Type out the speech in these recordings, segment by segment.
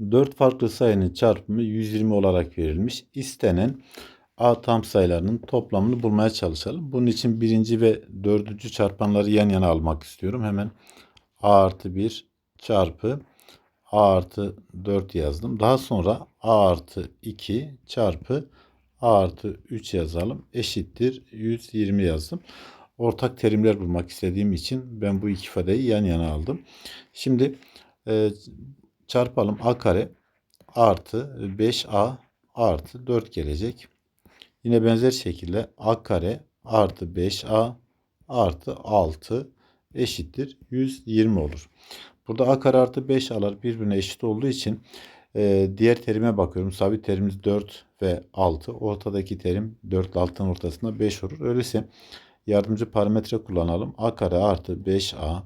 4 farklı sayının çarpımı 120 olarak verilmiş. İstenen A tam sayılarının toplamını bulmaya çalışalım. Bunun için birinci ve dördüncü çarpanları yan yana almak istiyorum. Hemen A artı 1 çarpı A artı 4 yazdım. Daha sonra A artı 2 çarpı A artı 3 yazalım. Eşittir 120 yazdım. Ortak terimler bulmak istediğim için ben bu iki ifadeyi yan yana aldım. Şimdi e, çarpalım A kare artı 5A artı 4 gelecek. Yine benzer şekilde A kare artı 5A artı 6 eşittir 120 olur. Burada A kare artı 5 A'lar birbirine eşit olduğu için e, diğer terime bakıyorum. Sabit terimimiz 4 ve 6. Ortadaki terim 4 ile 6'nın ortasında 5 olur. Öyleyse yardımcı parametre kullanalım. A kare artı 5A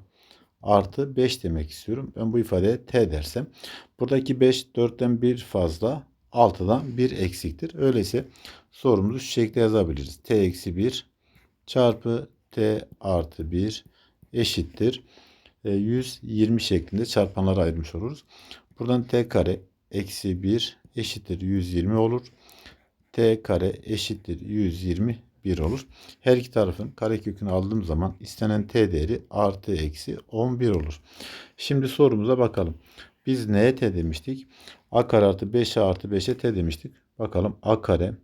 artı 5 demek istiyorum. Ben bu ifadeye T dersem. Buradaki 5 4'ten 1 fazla 6'dan 1 eksiktir. Öyleyse sorumuzu şu şekilde yazabiliriz. T eksi 1 çarpı T artı 1 eşittir. E, 120 şeklinde çarpanlara ayırmış oluruz. Buradan T kare eksi 1 eşittir 120 olur. T kare eşittir 121 olur. Her iki tarafın karekökünü aldığım zaman istenen T değeri artı eksi 11 olur. Şimdi sorumuza bakalım. Biz neye T demiştik? A kare artı 5A artı 5'e T demiştik. Bakalım A kare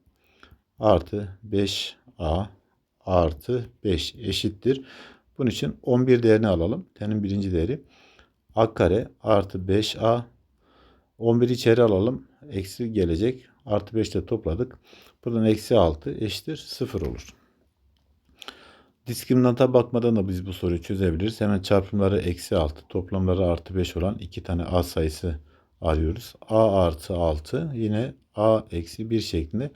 artı 5A artı 5 eşittir. Bunun için 11 değerini alalım. T'nin birinci değeri. A kare artı 5A 11 içeri alalım. Eksi gelecek. Artı 5 ile topladık. Buradan eksi 6 eşittir 0 olur. Diskriminanta bakmadan da biz bu soruyu çözebiliriz. Hemen çarpımları eksi 6, toplamları artı 5 olan iki tane A sayısı arıyoruz. A artı 6 yine A eksi 1 şeklinde.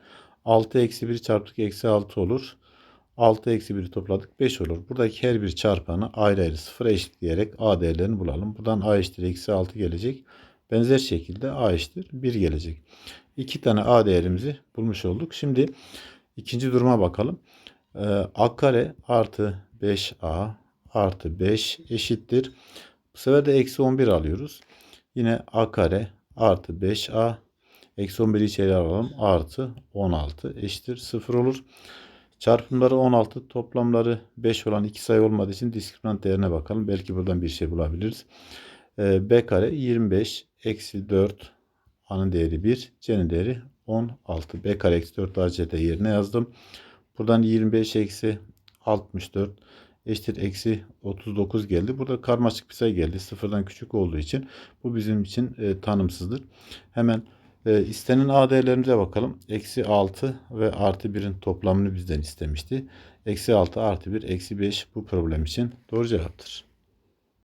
6 eksi 1 çarptık eksi 6 olur. 6 eksi 1'i topladık 5 olur. Buradaki her bir çarpanı ayrı ayrı sıfıra eşitleyerek A değerlerini bulalım. Buradan A eşittir eksi 6 gelecek. Benzer şekilde A eşittir 1 gelecek. İki tane A değerimizi bulmuş olduk. Şimdi ikinci duruma bakalım. Ee, A kare artı 5A artı 5 eşittir. Bu sefer de eksi 11 alıyoruz. Yine A kare artı 5A eksi 11'i içeri alalım. Artı 16 eşittir 0 olur. Çarpımları 16, toplamları 5 olan iki sayı olmadığı için diskriminant değerine bakalım. Belki buradan bir şey bulabiliriz. Ee, B kare 25 eksi 4 A'nın değeri 1, C'nin değeri 16. B kare eksi 4 ACT yerine yazdım. Buradan 25 eksi 64 eşittir eksi 39 geldi. Burada karmaşık bir sayı geldi. Sıfırdan küçük olduğu için bu bizim için e, tanımsızdır. Hemen e, istenen A değerlerimize bakalım. Eksi 6 ve artı 1'in toplamını bizden istemişti. Eksi 6 artı 1 eksi 5 bu problem için doğru cevaptır.